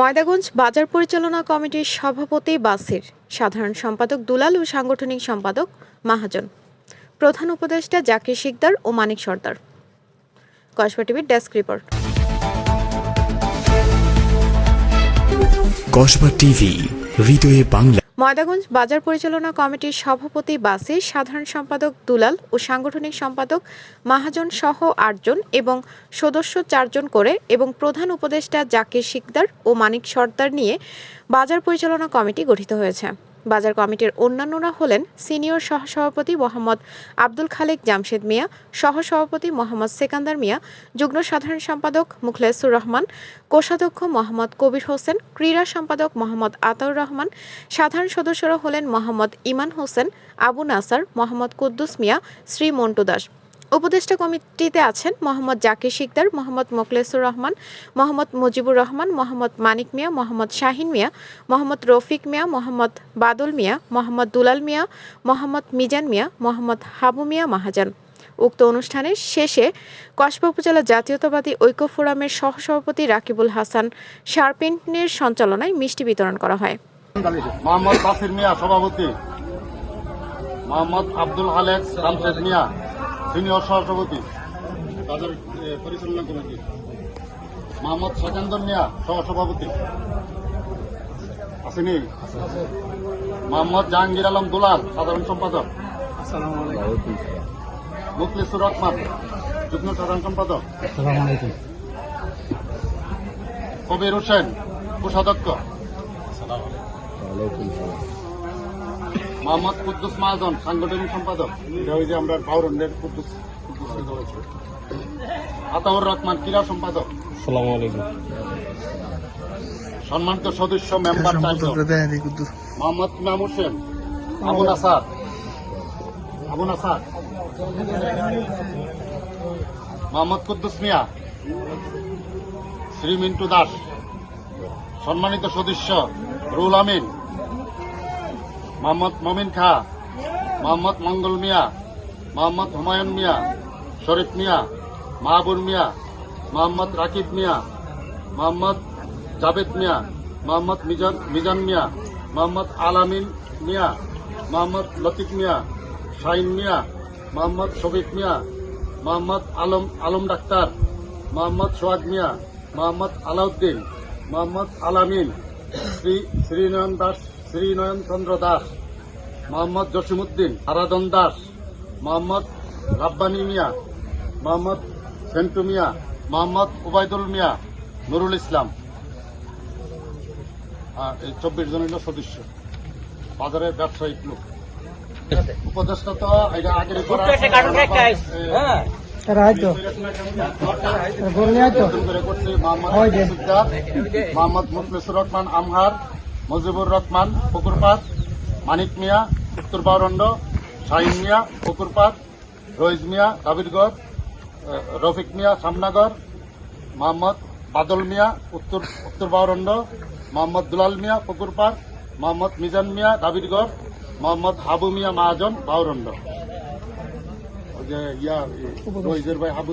ময়দাগঞ্জ বাজার পরিচালনা কমিটির সভাপতি বাসির। সাধারণ সম্পাদক দুলাল ও সাংগঠনিক সম্পাদক মাহাজন। প্রধান উপদেষ্টা জাকির শিকদার ও মানিক সর্দার। কসবা টিভির ডেস্ক রিপোর্ট। কসবা টিভি, হৃদয়ে বাংলা। ময়দাগঞ্জ বাজার পরিচালনা কমিটির সভাপতি বাসে সাধারণ সম্পাদক দুলাল ও সাংগঠনিক সম্পাদক মাহাজন সহ আটজন এবং সদস্য চারজন করে এবং প্রধান উপদেষ্টা জাকির শিকদার ও মানিক সর্দার নিয়ে বাজার পরিচালনা কমিটি গঠিত হয়েছে। বাজার কমিটির অন্যান্যরা হলেন সিনিয়র সহসভাপতি মোহাম্মদ আব্দুল খালেক, জামশেদ মিয়া, সহসভাপতি মোহাম্মদ সেকান্দার মিয়া, যুগ্ম সাধারণ সম্পাদক মুখলেসুর রহমান, কোষাধ্যক্ষ মোহাম্মদ কবির হোসেন, ক্রীড়া সম্পাদক মোহাম্মদ আতাউর রহমান, সাধারণ সদস্যরা হলেন মোহাম্মদ ইমান হোসেন, আবু নাসার, মোহাম্মদ কুদ্দুস মিয়া, শ্রী মন্টু দাস। উপদেষ্টা কমিটিতে আছেন মোহাম্মদ জাকির শিকদার, মোহাম্মদ মোখলেসুর রহমান, মোহাম্মদ মুজিবুর রহমান, মোহাম্মদ মানিক মিয়া, মোহাম্মদ শাহিন মিয়া, মোহাম্মদ রফিক মিয়া, মোহাম্মদ বাদল মিয়া, মোহাম্মদ দুলাল মিয়া, মোহাম্মদ মিজান মিয়া, মোহাম্মদ হাবু মিয়া মাহাজান। উক্ত অনুষ্ঠানের শেষে কসবা উপজেলা জাতীয়তাবাদী ঐক্য ফোরামের সহসভাপতি রাকিবুল হাসান শারপিনের সঞ্চালনায় মিষ্টি বিতরণ করা হয়। মোহাম্মদ মিয়া সভাপতি, মোহাম্মদ আব্দুল মিয়া সিনিয়র সহসভাপতি বাজার এ, পরিচালনা কমিটি মোহাম্মদ সেকেন্দর মিয়া সহসভাপতি আসেনি মোহাম্মদ জাহাঙ্গীর আলম দুলাল সাধারণ সম্পাদক মুখলিসুর রহমান যুগ্ম সাধারণ সম্পাদক কবির হোসেন কোষাধ্যক্ষ। মোহাম্মদ কুদ্দুস মাহাজন সাংগঠনিক সম্পাদক। এটা ওই যে আমরা পাউরন্ডের কুদ্দুস আতাউর রহমান ক্রীড়া সম্পাদক। আসসালামু আলাইকুম। সম্মানিত সদস্য মেম্বার মোহাম্মদ ইমাম হোসেন আবু নাসার। আবু নাসার। মোহাম্মদ কুদ্দুস মিয়া। শ্রী মিন্টু দাস। সম্মানিত সদস্য রুল আমিন। মোহাম্মদ মমিন খা, মোহাম্মদ মঙ্গল মিয়া, মোহাম্মদ হুমায়ুন মিয়া, শরীফ মিয়া মাহবুর মিয়া, মোহাম্মদ রাকিব মিয়া, মোহাম্মদ জাবেদ মিয়া, মোহাম্মদ মিজান মিজান মিয়া, মোহাম্মদ আলামিন মিয়া, মোহাম্মদ লতিফ মিয়া, শাহিন মিয়া, মোহাম্মদ শফিক মিয়া, মোহাম্মদ আলম আলম ডাক্তার, মোহাম্মদ সোহাগ মিয়া, মোহাম্মদ আলাউদ্দিন, মোহাম্মদ আলামিন, শ্রী শ্রীনয়ন দাস শ্রীনয়ন চন্দ্র দাস মোহাম্মদ জসিমুদ্দিন আরাধন দাস মোহাম্মদ রাব্বানি মিয়া মোহাম্মদ সেন্টু মিয়া মোহাম্মদ ওবায়দুল মিয়া নুরুল ইসলাম। আর এই চব্বিশ জন হইল সদস্য বাজারের ব্যবসায়িক লোক। উপদেষ্টা তো এটা আগের করা মোহাম্মদ মুখলিসুর রহমান আমহার মজিবুর রহমান, পুকুরপাত, মানিক মিয়া, উত্তর বাউরন্ড শাহিন মিয়া, পুকুরপাত রইজ মিয়া, দাবিরগড় রফিক মিয়া সামনাগর মোহাম্মদ বাদল মিয়া, উত্তর উত্তর বাউরন্ড মোহাম্মদ দুলাল মিয়া পুকুরপাড় মোহাম্মদ মিজান মিয়া, দাবিরগড়, মোহাম্মদ হাবু মিয়া, মাহাজন বাউরন্ড ওই যে ইয়া ভাই হাবু